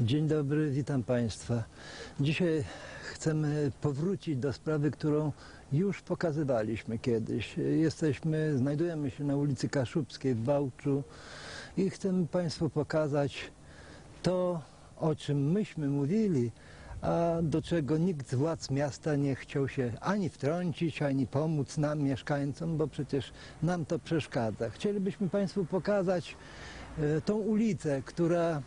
Dzień dobry, witam Państwa. Dzisiaj chcemy powrócić do sprawy, którą już pokazywaliśmy kiedyś. Jesteśmy, znajdujemy się na ulicy Kaszubskiej w Wałczu i chcemy Państwu pokazać to, o czym myśmy mówili, a do czego nikt z władz miasta nie chciał się ani wtrącić, ani pomóc nam, mieszkańcom, bo przecież nam to przeszkadza. Chcielibyśmy Państwu pokazać e, tą ulicę, która,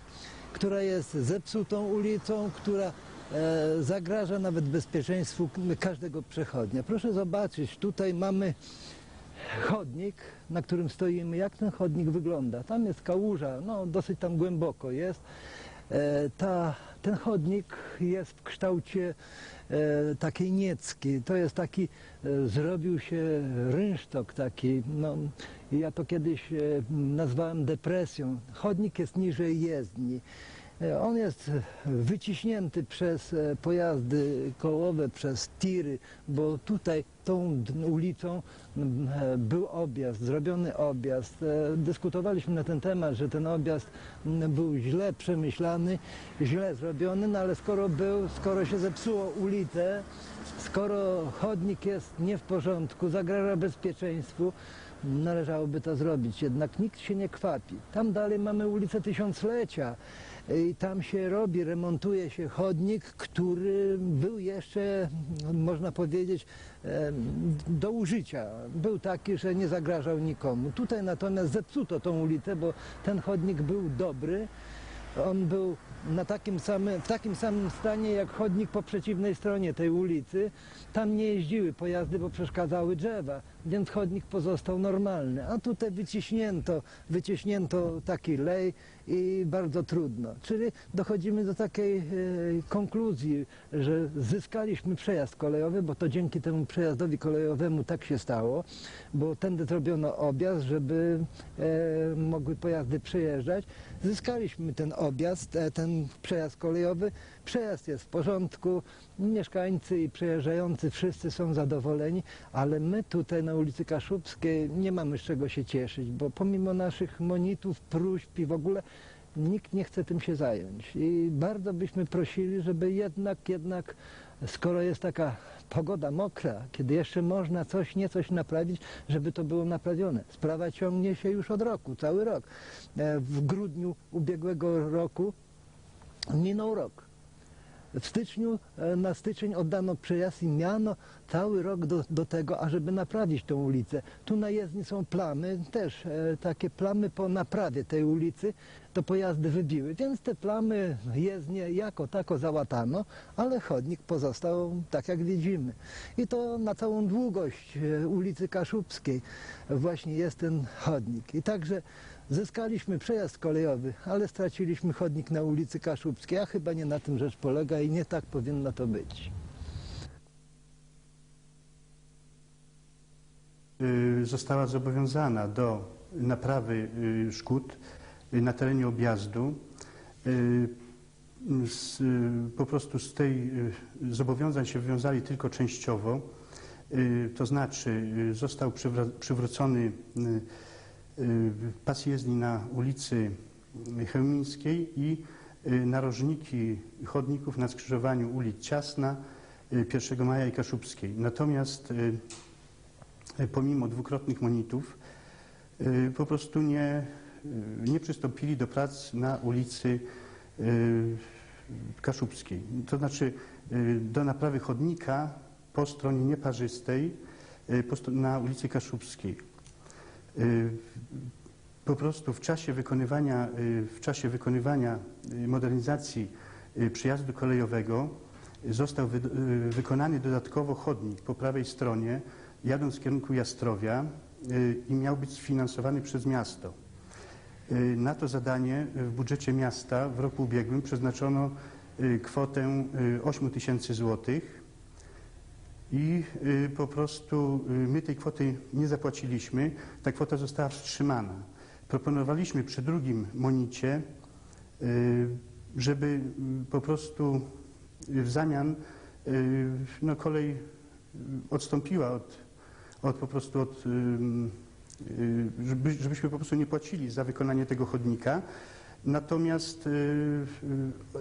która jest zepsutą ulicą, która e, zagraża nawet bezpieczeństwu każdego przechodnia. Proszę zobaczyć, tutaj mamy chodnik, na którym stoimy. Jak ten chodnik wygląda? Tam jest kałuża, no dosyć tam głęboko jest. E, ta, ten chodnik jest w kształcie e, takiej niecki. To jest taki, e, zrobił się rynsztok taki, no, ja to kiedyś nazwałem depresją. Chodnik jest niżej jezdni. On jest wyciśnięty przez pojazdy kołowe, przez tiry, bo tutaj tą ulicą e, był objazd, zrobiony objazd. E, Dyskutowaliśmy na ten temat, że ten objazd był źle przemyślany, źle zrobiony, no ale skoro był, skoro się zepsuło ulicę, skoro chodnik jest nie w porządku, zagraża bezpieczeństwu, należałoby to zrobić. Jednak nikt się nie kwapi. Tam dalej mamy ulicę Tysiąclecia i tam się robi, remontuje się chodnik, który był jeszcze, można powiedzieć, em, do użycia. Był taki, że nie zagrażał nikomu. Tutaj natomiast zepsuto tą ulicę, bo ten chodnik był dobry. On był na takim samym, w takim samym stanie jak chodnik po przeciwnej stronie tej ulicy. Tam nie jeździły pojazdy, bo przeszkadzały drzewa, więc chodnik pozostał normalny. A tutaj wyciśnięto, wyciśnięto taki lej i bardzo trudno. Czyli dochodzimy do takiej e, konkluzji, że zyskaliśmy przejazd kolejowy, bo to dzięki temu przejazdowi kolejowemu tak się stało, bo tędy zrobiono objazd, żeby e, mogły pojazdy przejeżdżać. Zyskaliśmy ten objazd, e, ten przejazd kolejowy. Przejazd jest w porządku, mieszkańcy i przejeżdżający wszyscy są zadowoleni, ale my tutaj na ulicy Kaszubskiej nie mamy z czego się cieszyć, bo pomimo naszych monitów, próśb i w ogóle nikt nie chce tym się zająć. I bardzo byśmy prosili, żeby jednak, jednak, skoro jest taka pogoda mokra, kiedy jeszcze można coś, nie coś naprawić, żeby to było naprawione. Sprawa ciągnie się już od roku, cały rok. E, W grudniu ubiegłego roku minął rok. W styczniu, e, na styczeń oddano przejazd i miano cały rok do, do tego, ażeby naprawić tą ulicę. Tu na jezdni są plamy, też e, takie plamy po naprawie tej ulicy, to pojazdy wybiły, więc te plamy jezdnie jako tako załatano, ale chodnik pozostał tak jak widzimy. I to na całą długość e, ulicy Kaszubskiej właśnie jest ten chodnik. I także zyskaliśmy przejazd kolejowy, ale straciliśmy chodnik na ulicy Kaszubskiej, a chyba nie na tym rzecz polega i nie tak powinno to być. y, została zobowiązana do naprawy y, szkód na terenie objazdu. Y, z, y, Po prostu z tej y, zobowiązań się wywiązali tylko częściowo, Y, to znaczy y, został przywrócony y, y, pas jezdni na ulicy Chełmińskiej i y, narożniki chodników na skrzyżowaniu ulic Ciasna, y, 1 Maja i Kaszubskiej. Natomiast y, pomimo dwukrotnych monitów, y, po prostu nie, y, nie przystąpili do prac na ulicy y, Kaszubskiej. To znaczy y, do naprawy chodnika po stronie nieparzystej y, na ulicy Kaszubskiej. Po prostu w czasie wykonywania, w czasie wykonywania modernizacji przejazdu kolejowego został wy, wykonany dodatkowo chodnik po prawej stronie, jadąc w kierunku Jastrowia i miał być sfinansowany przez miasto. Y, Na to zadanie y, w budżecie miasta w roku ubiegłym przeznaczono y, kwotę y, 8 tysięcy złotych i y, po prostu y, my tej kwoty nie zapłaciliśmy. Ta kwota została wstrzymana. Proponowaliśmy przy drugim monicie, y, żeby y, po prostu y, w zamian y, no, kolej y, odstąpiła od, od po prostu od, y, żeby, żebyśmy po prostu nie płacili za wykonanie tego chodnika. Natomiast y,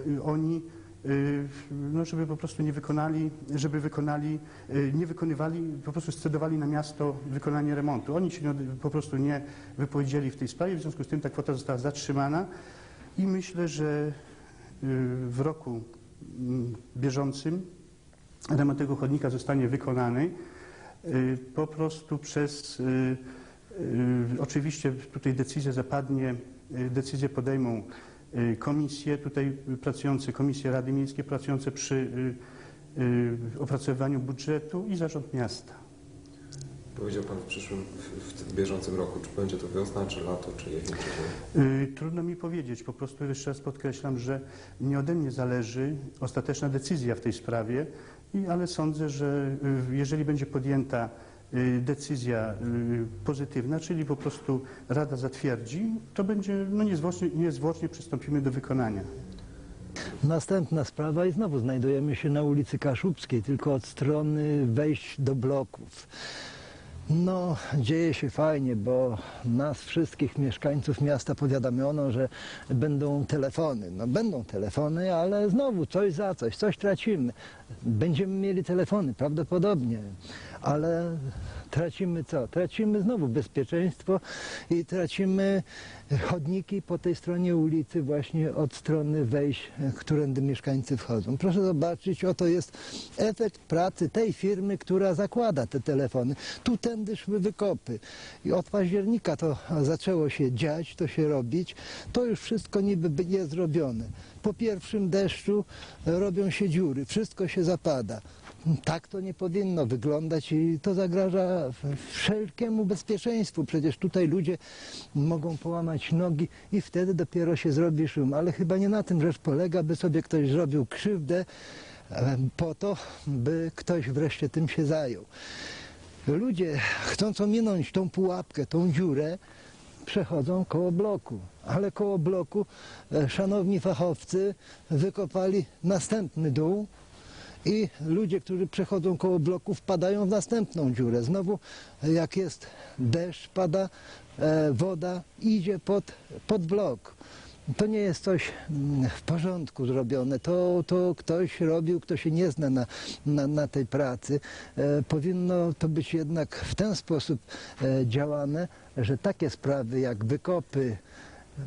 y, oni, y, no żeby po prostu nie wykonali, żeby wykonali, y, nie wykonywali, po prostu scedowali na miasto wykonanie remontu. Oni się po prostu nie wypowiedzieli w tej sprawie, w związku z tym ta kwota została zatrzymana i myślę, że y, w roku mm, bieżącym remont tego chodnika zostanie wykonany y, po prostu przez y, y, oczywiście tutaj decyzja zapadnie, y, decyzję podejmą y, komisje tutaj pracujące, komisje Rady Miejskie pracujące przy y, y, opracowywaniu budżetu i zarząd miasta. Powiedział Pan w przyszłym, w, bieżącym roku, czy będzie to wiosna, czy lato, czy jesień, czy? Y, Trudno mi powiedzieć, po prostu jeszcze raz podkreślam, że nie ode mnie zależy ostateczna decyzja w tej sprawie, ale sądzę, że y, jeżeli będzie podjęta y, decyzja y, pozytywna, czyli po prostu Rada zatwierdzi, to będzie, no niezwłocznie, niezwłocznie przystąpimy do wykonania. Następna sprawa i znowu znajdujemy się na ulicy Kaszubskiej, tylko od strony wejść do bloków. No, dzieje się fajnie, bo nas wszystkich mieszkańców miasta powiadomiono, że będą telefony. No będą telefony, ale znowu coś za coś, coś tracimy. Będziemy mieli telefony, prawdopodobnie, ale tracimy co? Tracimy znowu bezpieczeństwo i tracimy chodniki po tej stronie ulicy właśnie od strony wejść, którędy mieszkańcy wchodzą. Proszę zobaczyć, oto jest efekt pracy tej firmy, która zakłada te telefony. Tu tędy szły wykopy. I od października to zaczęło się dziać, to się robić. To już wszystko niby by- jest zrobione. Po pierwszym deszczu robią się dziury, wszystko się zapada. Tak to nie powinno wyglądać i to zagraża wszelkiemu bezpieczeństwu. Przecież tutaj ludzie mogą połamać nogi i wtedy dopiero się zrobi szum. Ale chyba nie na tym rzecz polega, by sobie ktoś zrobił krzywdę e, po to, by ktoś wreszcie tym się zajął. Ludzie chcąc ominąć tą pułapkę, tą dziurę, przechodzą koło bloku. Ale koło bloku e, szanowni fachowcy wykopali następny dół i ludzie, którzy przechodzą koło bloku wpadają w następną dziurę. Znowu jak jest deszcz, pada e, woda, idzie pod, pod blok. To nie jest coś mm, w porządku zrobione. To, to ktoś robił, kto się nie zna na, na, na tej pracy. E, powinno to być jednak w ten sposób e, działane, że takie sprawy jak wykopy,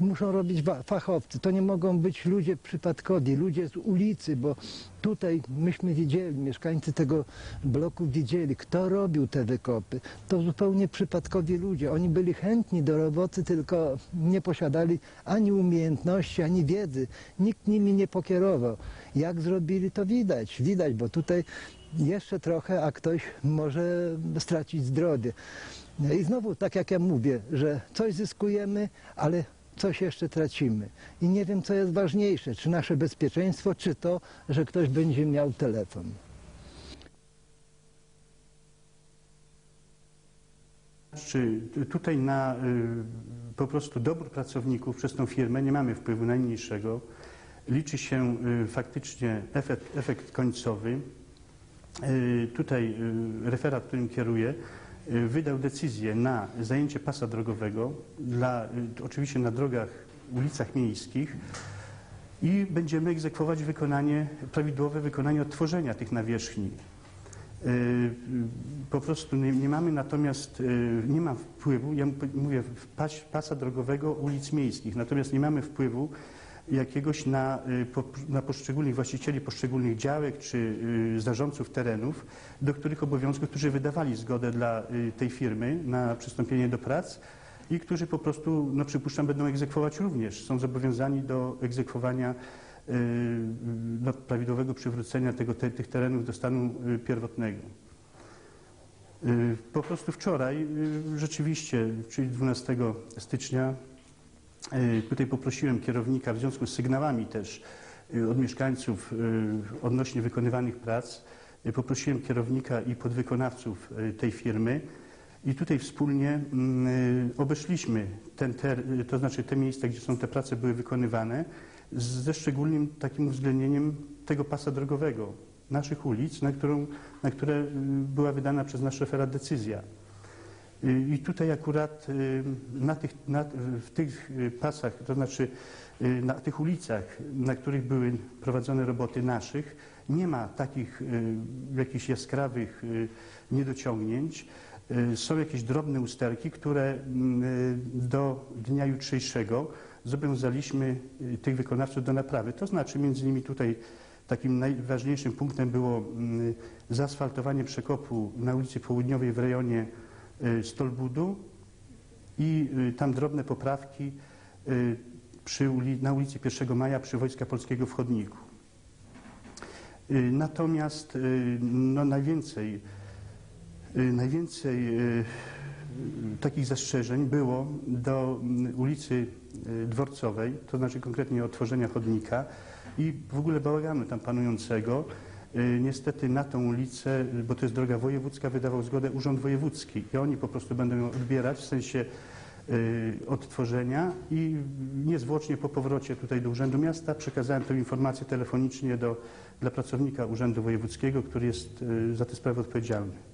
muszą robić fachowcy. To nie mogą być ludzie przypadkowi, ludzie z ulicy, bo tutaj myśmy widzieli, mieszkańcy tego bloku widzieli, kto robił te wykopy. To zupełnie przypadkowi ludzie. Oni byli chętni do roboty, tylko nie posiadali ani umiejętności, ani wiedzy. Nikt nimi nie pokierował. Jak zrobili, to widać. Widać, bo tutaj jeszcze trochę, a ktoś może stracić zdrowie. I znowu, tak jak ja mówię, że coś zyskujemy, ale coś jeszcze tracimy. I nie wiem, co jest ważniejsze, czy nasze bezpieczeństwo, czy to, że ktoś będzie miał telefon. Czy tutaj na y, po prostu dobór pracowników przez tą firmę nie mamy wpływu najmniejszego. Liczy się y, faktycznie efekt, efekt końcowy. Y, Tutaj y, referat, którym kieruję, wydał decyzję na zajęcie pasa drogowego dla, y, oczywiście na drogach, ulicach miejskich i będziemy egzekwować wykonanie, prawidłowe wykonanie odtworzenia tych nawierzchni. Y, y, Po prostu nie, nie mamy natomiast, y, nie ma wpływu, ja mówię, pas, pasa drogowego ulic miejskich, natomiast nie mamy wpływu jakiegoś na, y, na poszczególnych właścicieli poszczególnych działek czy y, zarządców terenów, do których obowiązków, którzy wydawali zgodę dla y, tej firmy na przystąpienie do prac i którzy po prostu, no przypuszczam, będą egzekwować również. Są zobowiązani do egzekwowania no, prawidłowego przywrócenia tego, te, tych terenów do stanu pierwotnego. Po prostu wczoraj rzeczywiście, czyli 12 stycznia, tutaj poprosiłem kierownika w związku z sygnałami też y, od mieszkańców y, odnośnie wykonywanych prac, poprosiłem kierownika i podwykonawców tej firmy i tutaj wspólnie mm, obeszliśmy ten ter, to znaczy te miejsca, gdzie są te prace były wykonywane, ze szczególnym takim uwzględnieniem tego pasa drogowego, naszych ulic, na, którą, na które była wydana przez nasz referat decyzja. Y, I tutaj akurat y, na tych, na, w tych y, pasach, to znaczy na tych ulicach, na których były prowadzone roboty naszych, nie ma takich jakichś jaskrawych niedociągnięć. Są jakieś drobne usterki, które mm, do dnia jutrzejszego zobowiązaliśmy tych wykonawców do naprawy. To znaczy między innymi tutaj takim najważniejszym punktem było mm, zaasfaltowanie przekopu na ulicy Południowej w rejonie Stolbudu i y, tam drobne poprawki y, przy uli, na ulicy 1 Maja przy Wojska Polskiego w Chodniku. Y, Natomiast y, no, najwięcej, y, najwięcej y, takich zastrzeżeń było do mm, ulicy y, Dworcowej, to znaczy konkretnie otworzenia chodnika i w ogóle bałaganu tam panującego. Y, Niestety na tą ulicę, bo to jest droga wojewódzka, wydawał zgodę Urząd Wojewódzki i oni po prostu będą ją odbierać w sensie y, odtworzenia i niezwłocznie po powrocie tutaj do Urzędu Miasta przekazałem tę informację telefonicznie do, dla pracownika Urzędu Wojewódzkiego, który jest y, za tę sprawę odpowiedzialny.